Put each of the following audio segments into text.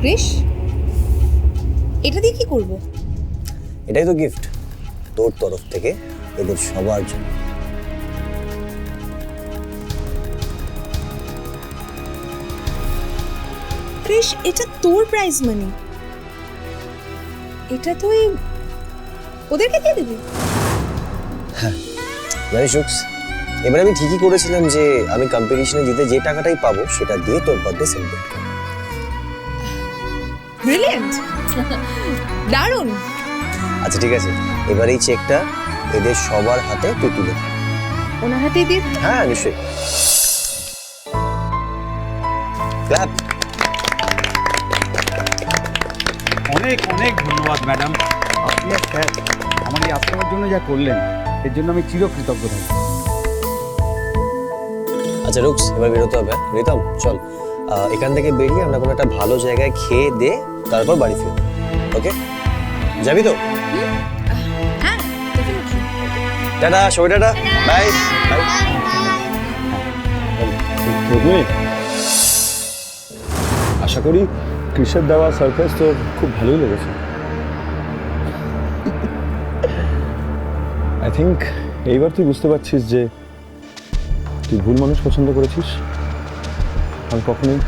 ক্রিশ এটা দিয়ে কি করব? এটাই তো গিফট তোর তরফ থেকে এদের সবার জন্য। ক্রিশ এটা তোর প্রাইজ মানি এটা তুই ওদেরকে দিয়ে দিবি? জানিস রুক্স এবার আমি ঠিকই করেছিলাম যে আমি কম্পিটিশনে জিতে যে টাকাটাই পাবো সেটা দিয়ে তোর বার্থডে সেলিব্রেট করব। ব্রিলিয়েন্ট দারুণ। আচ্ছা ঠিক আছে। এবার এই চেকটা এদের সবার হাতে তুই তুলে দে। ওনার হাতেই দিয়ে হ্যাঁ নিশ্চয়ই। ক্ল্যাপ অনেক অনেক ধন্যবাদ ম্যাডাম আপনি স্যার আমার এই আশ্রমের জন্য যা করলেন এর জন্য আমি চিরকৃতজ্ঞ থাকব। আচ্ছা রুক্স এবার বেরোতে হবে। রিতম চল। এখান থেকে বেরিয়ে আমরা কোনো একটা ভালো জায়গায় খেয়ে দে তারপর বাড়ি ফিরবো। ওকে? যাবি তো? হ্যাঁ. টাটা সবাই টাটা। বাই বাই আশা করি কৃষের দেওয়া সারপ্রাইজ তো খুব ভালোই লেগেছে। আই থিঙ্ক এইবার তুই বুঝতে পারছিস যে তুই ভুল মানুষ পছন্দ করেছিস? আমি কখনোই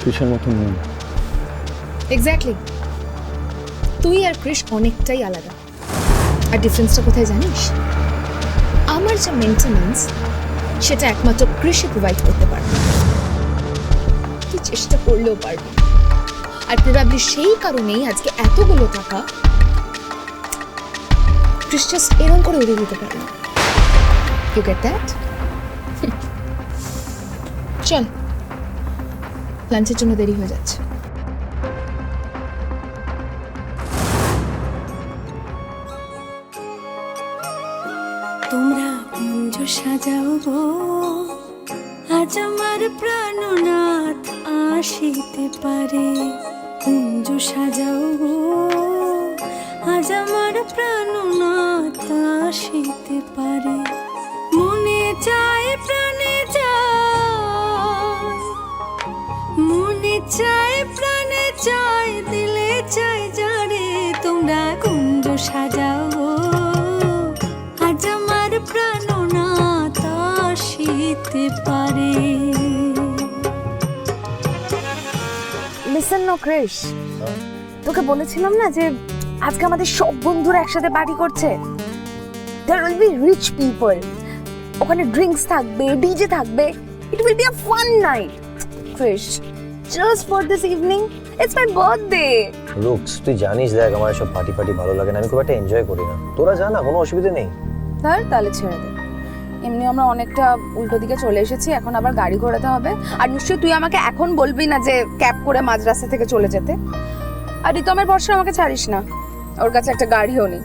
কৃষের মতো নই। এক্স্যাক্টলি তুই আর ক্রিশ অনেকটাই আলাদা। আর ডিফারেন্সটা কোথায় জানিস? আমার যে মেনটেনেন্স সেটা একমাত্র কৃষি প্রোভাইড করতে পারবে। তুই চেষ্টা করলেও পারবি। আর প্রবাবলি সেই কারণেই আজকে এতগুলো টাকা জাস্ট এরকম করে উড়ে দিতে পারবে ইউ গেট দ্যাট চল। লাঞ্চের জন্য দেরি হয়ে যাচ্ছে। তোমরা কুঞ্জ সাজাও গো। আজ আমার প্রাণনাথ আসিতে পারে। কুঞ্জ সাজাও গো। আজ আমার প্রাণনাথ আসিতে পারে। আসিতে পারে। লিসেন নো ক্রিশ তোকে বলেছিলাম না যে আজকে আমাদের সব বন্ধুরা একসাথে পার্টি করছে? There will be rich people ওখানে ড্রিঙ্কস থাকবে ডিজে থাকবে। It will be a fun night Krish just for this evening it's my birthday রুক্স তুই জানিস দেখ আমার সব পার্টি ফার্টি ভালো লাগে না আমি খুব একটা এনজয় করি না। তোরা জানা কোনো অসুবিধা নেই। তার তাহলে ছেড়ে দে। এমনি আমরা অনেকটা উল্টো দিকে চলে এসেছি, এখন আবার গাড়ি ঘোরাতে হবে। আর নিশ্চয়ই তুই আমাকে এখন বলবি না যে ক্যাব করে মাঝ রাস্তা থেকে চলে যেতে? আর রিতমের ভরসা আমাকে ছাড়িস না। ওর কাছে একটা গাড়িও নেই।